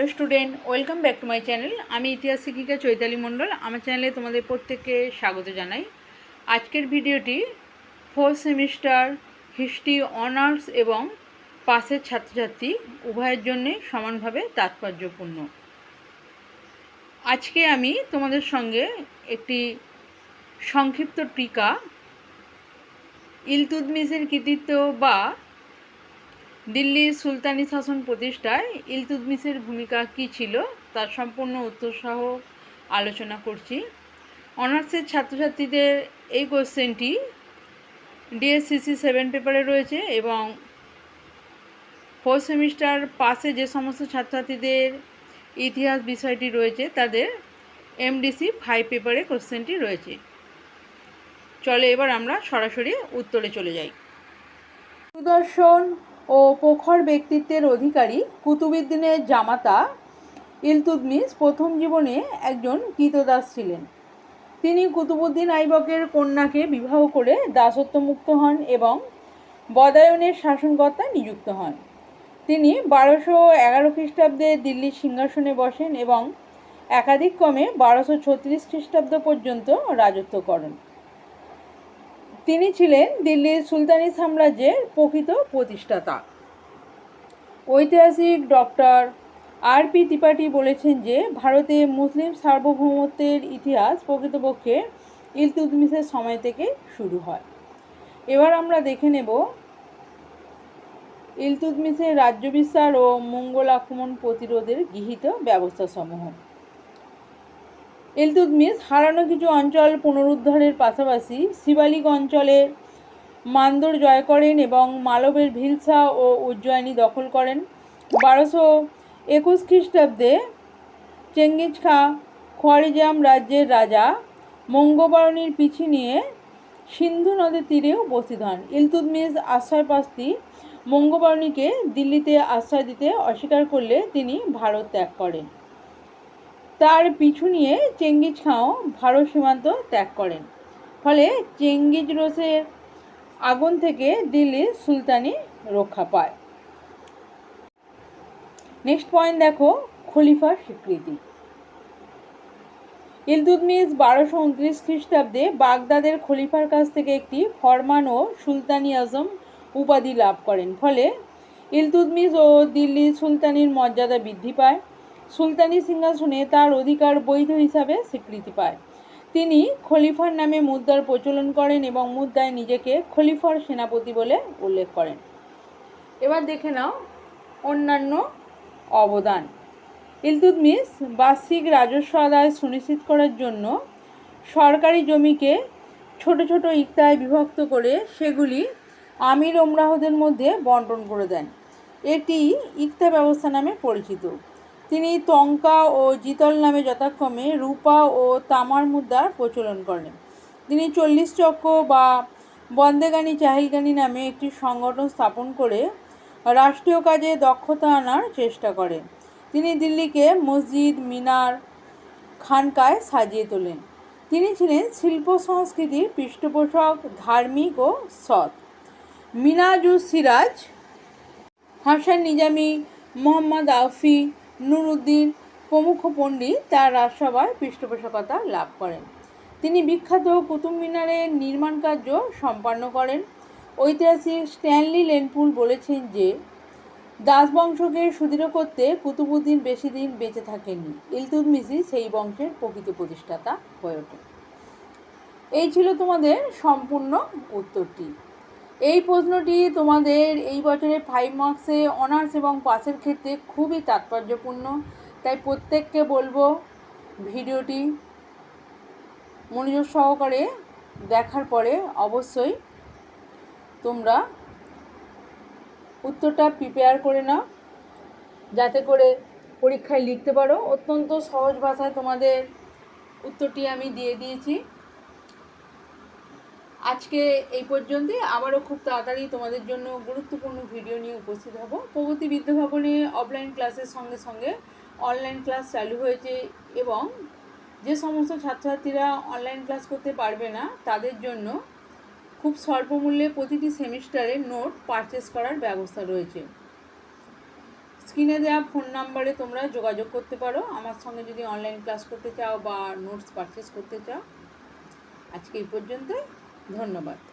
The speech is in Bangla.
Hello student, welcome back to my channel. আমি ইতিহাস শিক্ষিকা চৈতালি মণ্ডল। আমার চ্যানেলে তোমাদের প্রত্যেককে স্বাগত জানাই। আজকের ভিডিওটি ফোর্থ সেমিস্টার হিস্ট্রি অনার্স এবং পাসের ছাত্রছাত্রী উভয়ের জন্যে সমানভাবে তাৎপর্যপূর্ণ। আজকে আমি তোমাদের সঙ্গে একটি সংক্ষিপ্ত টিকা ইলতুদমিসের কৃতিত্ব বা দিল্লির সুলতানি শাসন প্রতিষ্ঠায় ইলতুদমিসের ভূমিকা কী ছিল, তার সম্পূর্ণ উত্তরসহ আলোচনা করছি। অনার্সের ছাত্রছাত্রীদের এই কোশ্চেনটি ডিএসসিসি সেভেন পেপারে রয়েছে এবং ফোর্থ সেমিস্টার পাশে যে সমস্ত ছাত্রছাত্রীদের ইতিহাস বিষয়টি রয়েছে, তাদের এমডিসি ফাইভ পেপারে কোশ্চেনটি রয়েছে। চলে এবার আমরা সরাসরি উত্তরে চলে যাই। সুদর্শন ও প্রখর ব্যক্তিত্বের অধিকারী কুতুবুদ্দিনের জামাতা ইলতুদমিস প্রথম জীবনে একজন কৃতদাস ছিলেন। তিনি কুতুবুদ্দিন আইবকের কন্যাকে বিবাহ করে দাসত্বমুক্ত হন এবং বদায়নের শাসনকর্তা নিযুক্ত হন। তিনি বারোশো এগারো খ্রিস্টাব্দে দিল্লির সিংহাসনে বসেন এবং একাধিক ক্রমে বারোশো ছত্রিশ খ্রিস্টাব্দ পর্যন্ত রাজত্ব করেন। তিনি ছিলেন দিল্লির সুলতানি সাম্রাজ্যের প্রকৃত প্রতিষ্ঠাতা। ঐতিহাসিক ডক্টর আর পি ত্রিপাঠী বলেছেন যে, ভারতে মুসলিম সার্বভৌমত্বের ইতিহাস প্রকৃতপক্ষে ইলতুদমিসের সময় থেকে শুরু হয়। এবার আমরা দেখে নেব ইলতুদমিসের রাজ্য বিস্তার ও মঙ্গল আক্রমণ প্রতিরোধের গৃহীত ব্যবস্থাসমূহ। ইলতুদমিস হারানো কিছু অঞ্চল পুনরুদ্ধারের পাশাপাশি শিবালিক অঞ্চলের মান্দর জয় করেন এবং মালবের ভিলসা ও উজ্জয়িনী দখল করেন। বারোশো একুশ খ্রিস্টাব্দে চেঙ্গিজ খা খোয়ারিজাম রাজ্যের রাজা মঙ্গবারণীর পিছু নিয়ে সিন্ধু নদীর তীরে উপস্থিত হন। ইলতুদমিস আশ্রয়পাস্তি মঙ্গবারণীকে দিল্লিতে আশ্রয় দিতে অস্বীকার করলে তিনি ভারত ত্যাগ করেন। তার পিছু নিয়ে চেঙ্গিজ খাঁও ভারত সীমান্ত ত্যাগ করেন। ফলে চেঙ্গিজ রোসের আগুন থেকে দিল্লির সুলতানি রক্ষা পায়। নেক্সট পয়েন্ট দেখো, খলিফার স্বীকৃতি। ইলতুদমিস বারোশো উনত্রিশ খ্রিস্টাব্দে বাগদাদের খলিফার কাছ থেকে একটি ফরমান ও সুলতানি আজম উপাধি লাভ করেন। ফলে ইলতুদমিস ও দিল্লির সুলতানির মর্যাদা বৃদ্ধি পায়। সুলতানি সিংহাসনে তার অধিকার বৈধ হিসাবে স্বীকৃতি পায়। তিনি খলিফার নামে মুদ্রার প্রচলন করেন এবং মুদ্রায় নিজেকে খলিফার সেনাপতি বলে উল্লেখ করেন। এবার দেখে নাও অন্যান্য অবদান। ইলতুদমিস বার্ষিক রাজস্ব আদায় সুনিশ্চিত করার জন্য সরকারি জমিকে ছোট ছোট ইকতায় বিভক্ত করে সেগুলি আমির ওমরাহদের মধ্যে বন্টন করে দেন। এটি ইকতা ব্যবস্থা নামে পরিচিত। তিনি তঙ্কা ও জিতল নামে যথাক্রমে রূপা ও তামার মুদ্রার প্রচলন করেন। তিনি চল্লিশ চক্র বা বন্দেগানি চাহিলগানি নামে একটি সংগঠন স্থাপন করে রাষ্ট্রীয় কাজে দক্ষতা আনার চেষ্টা করেন। তিনি দিল্লিকে মসজিদ, মিনার, খানকায় সাজিয়ে তোলেন। তিনি ছিলেন শিল্প সংস্কৃতির পৃষ্ঠপোষক, ধার্মিক ও সৎ। মিনাজু সিরাজ হাসান নিজামি, মোহাম্মদ আফি নুরুদ্দিন প্রমুখ পণ্ডিত তার রাজসভায় পৃষ্ঠপোষকতা লাভ করেন। তিনি বিখ্যাত কুতুব মিনারের নির্মাণ কার্য সম্পন্ন করেন। ঐতিহাসিক স্ট্যানলি লেনপুল বলেছেন যে, দাস বংশকে সুদৃঢ় করতে কুতুবুদ্দিন বেশি দিন বেঁচে থাকেননি। ইলতুদমিসি সেই বংশের প্রকৃত প্রতিষ্ঠাতা হয়ে ওঠেন। এই ছিল তোমাদের সম্পূর্ণ উত্তরটি। এই প্রশ্নটি তোমাদের এই বছরের ফাইভ মার্কসে অনার্স এবং পাসের ক্ষেত্রে খুবই তাৎপর্যপূর্ণ। তাই প্রত্যেককে বলব ভিডিওটি মনোযোগ সহকারে দেখার পরে অবশ্যই তোমরা উত্তরটা প্রিপেয়ার করে নাও, যাতে করে পরীক্ষায় লিখতে পারো। অত্যন্ত সহজ ভাষায় তোমাদের উত্তরটি আমি দিয়ে দিয়েছি। আজকে এই পর্যন্তই। আবারও খুব তাড়াতাড়ি তোমাদের জন্য গুরুত্বপূর্ণ ভিডিও নিয়ে উপস্থিত হব। প্রগতি বিদ্যাভবনে অফলাইন ক্লাসের সঙ্গে সঙ্গে অনলাইন ক্লাস চালু হয়েছে এবং যে সমস্ত ছাত্রছাত্রীরা অনলাইন ক্লাস করতে পারবে না, তাদের জন্য খুব স্বল্প মূল্যে প্রতিটি সেমিস্টারে নোট পারচেস করার ব্যবস্থা রয়েছে। স্ক্রিনে দেওয়া ফোন নাম্বারে তোমরা যোগাযোগ করতে পারো। আমার সঙ্গে যদি অনলাইন ক্লাস করতে চাও বা নোটস পারচেস করতে চাও। আজকে এই পর্যন্তই। ধন্যবাদ।